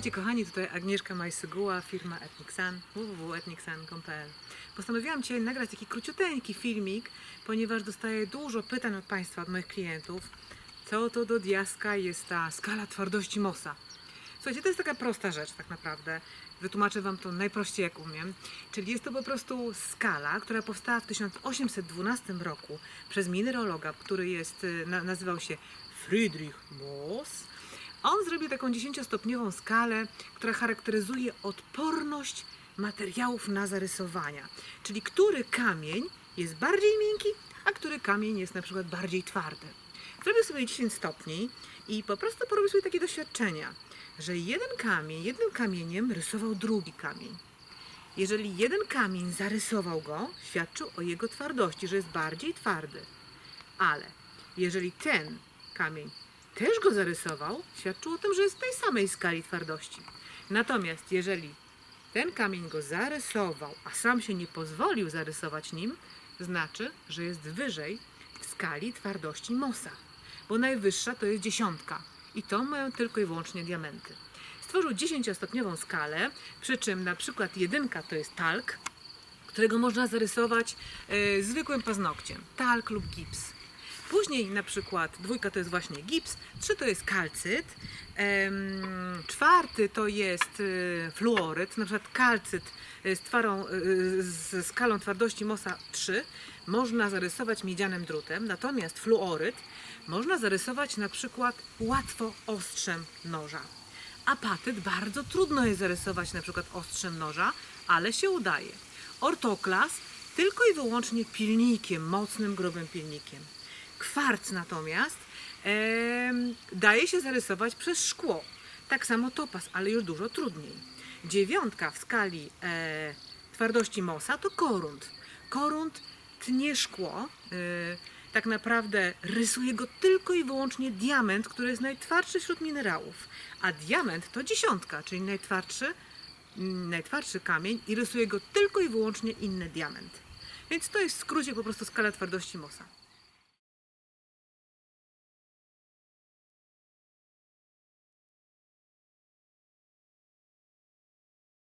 Witajcie kochani, tutaj Agnieszka Majsyguła, firma Ethnic Sun, www.ethnicsun.pl Postanowiłam dzisiaj nagrać taki króciuteńki filmik, ponieważ dostaję dużo pytań od Państwa, od moich klientów, co to do diaska jest ta skala twardości mosa. Słuchajcie, to jest taka prosta rzecz tak naprawdę. Wytłumaczę Wam to najprościej jak umiem. Czyli jest to po prostu skala, która powstała w 1812 roku przez mineraloga, który jest, y, na, nazywał się Friedrich Moos. On zrobił taką 10-stopniową skalę, która charakteryzuje odporność materiałów na zarysowania. Czyli który kamień jest bardziej miękki, a który kamień jest na przykład bardziej twardy. Zrobił sobie 10 stopni i po prostu porobił sobie takie doświadczenia, że jeden kamień, jednym kamieniem rysował drugi kamień. Jeżeli jeden kamień zarysował go, świadczył o jego twardości, że jest bardziej twardy. Ale jeżeli ten kamień też go zarysował, świadczyło o tym, że jest w tej samej skali twardości. Natomiast jeżeli ten kamień go zarysował, a sam się nie pozwolił zarysować nim, znaczy, że jest wyżej w skali twardości mosa. Bo najwyższa to jest dziesiątka i to mają tylko i wyłącznie diamenty. Stworzył 10-stopniową skalę, przy czym na przykład jedynka to jest talk, którego można zarysować e, zwykłym paznokciem, talk lub gips. Później na przykład dwójka to jest właśnie gips, trzy to jest kalcyt, czwarty to jest e, fluoryt, na przykład kalcyt e, z, twarą, e, z skalą twardości MOSA 3 można zarysować miedzianym drutem, natomiast fluoryt można zarysować na przykład łatwo ostrzem noża. Apatyt bardzo trudno jest zarysować na przykład ostrzem noża, ale się udaje. Ortoklas tylko i wyłącznie pilnikiem, mocnym, grubym pilnikiem. Kwarc natomiast em, daje się zarysować przez szkło. Tak samo topas, ale już dużo trudniej. Dziewiątka w skali e, twardości mosa to korunt. Korunt tnie szkło. e, tak naprawdę rysuje go tylko i wyłącznie diament, który jest najtwardszy wśród minerałów. A diament to dziesiątka, czyli najtwardszy, mm, najtwardszy kamień i rysuje go tylko i wyłącznie inny diament. Więc to jest w skrócie po prostu skala twardości mosa.